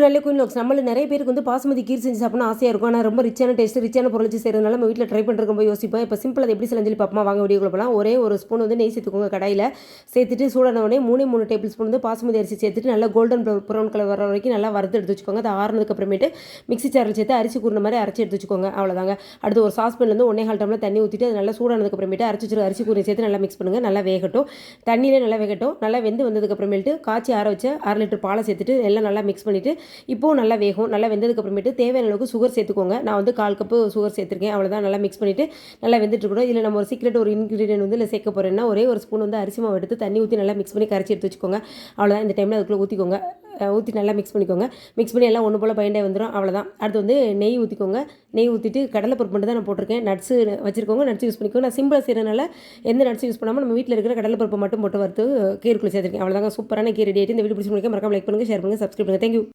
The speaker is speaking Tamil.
நல்ல குயின் லாக்ஸ் நம்மள நிறைய பேருக்கு வந்து பாசுமதி கீர் செஞ்சு சாப்பிடணும் ஆசையாக இருக்கும். ஆனால் ரொம்ப ரிச்சான டேஸ்ட் ரிச்சான பொருள் வச்சு செய்கிறதுனால நம்ம வீட்டில் ட்ரை பண்ணுறது ரொம்ப யோசிப்போம். இப்போ சிம்பிள் அது எப்படி செஞ்சு பார்ப்போம் வாங்க வீடியோ போகலாம் ஒரே ஒரு ஸ்பூன் வந்து நெய் சேர்த்துக்கோங்க கடையில். சேர்த்துட்டு சூடான உடனே மூணு டேபிள் ஸ்பூன் வந்து பாசுமதி அரிசி சேர்த்துட்டு நல்லா கோல்டன் ப்ரௌன் கலர் வர வரைக்கும் நல்லா வறுத்து எடுத்து வச்சுக்கோங்க. அது ஆறுனதுக்கு அப்புறமேட்டு மிக்ஸி சாரில் சேர்த்து அரிசி கூறின மாதிரி அரைச்சி எடுத்து வச்சுக்கோங்க. அவ்வளோதாங்க அடுத்து ஒரு சாஸ்பெண்ட்லேருந்து ஒன்றே கால் டம்ளர் தண்ணி ஊற்றிட்டு அது நல்லா சூடானதுக்கு அப்புறமேட்டு அரைச்சி வச்சு அரிசி கூறி சேர்த்து நல்லா மிக்ஸ் பண்ணுங்கள் நல்லா வேகட்டும். தண்ணியிலே நல்லா வேகட்டும். நல்லா வெந்து வந்ததுக்கு அப்புறமேட்டு காய்ச்சி ஆற வச்சு அரை லிட்டர் பாலை சேர்த்துட்டு எல்லாம் நல்லா மிக்ஸ் பண்ணிவிட்டு இப்போவும் நல்லா வேகும் நல்லா வெந்ததுக்கு அப்புறமேட்டு தேவையான அளவுக்கு சுகர் சேர்த்துக்கோங்க. நான் வந்து கால் கப்பு சுகர் சேர்த்துருக்கேன். அவ்வளோதான் நல்லா மிக்ஸ் பண்ணிவிட்டு நல்லா வெந்துட்டு இருக்கணும். இதில் நம்ம ஒரு சீக்ரெட் ஒரு இன்க்ரீடியன்ட் வந்து இல்லை சேர்க்க போகிறேன்னா ஒரே ஒரு ஸ்பூன் வந்து அரிசி மாவு எடுத்து தண்ணி ஊற்றி நல்லா மிக்ஸ் பண்ணி கரைச்சி எடுத்து வச்சுக்கோங்க. அவ்வளோதான் இந்த டைமில் அதுக்குள்ளே ஊற்றிக்கோங்க ஊற்றி நல்லா மிக்ஸ் பண்ணிக்கோங்க. மிக்ஸ் பண்ணி எல்லாம் ஒன்று போல் பைண்டே வந்துடும் அவ்வளோதான் அடுத்து வந்து நெய் ஊற்றிக்கோங்க நெய் ஊற்றிட்டு கடலை பருப்பு மட்டும் தான் நான் போட்டிருக்கேன். நட்ஸு வச்சுருக்கோங்க. நட்ஸ் யூஸ் பண்ணிக்கோங்க. நான் சிம்பிளாக செய்கிறனால எந்த நட்ஸ் யூஸ் பண்ணாமல் நம்ம வீட்டில் இருக்கிற கடலை பருப்பு மட்டும் போட்டு வறுத்து கீருக்குள்ளே சேர்த்துருக்கேன். அவ்வளோதாங்க சூப்பரான கீரை ரெடி ஆகிட்டு இந்த வீடியோ பிடிச்சி மறக்காம லைக் பண்ணுங்கள் ஷேர் பண்ணுங்கள் சப்ஸ்கிரைப் பண்ணுங்கள் தேங்க்யூ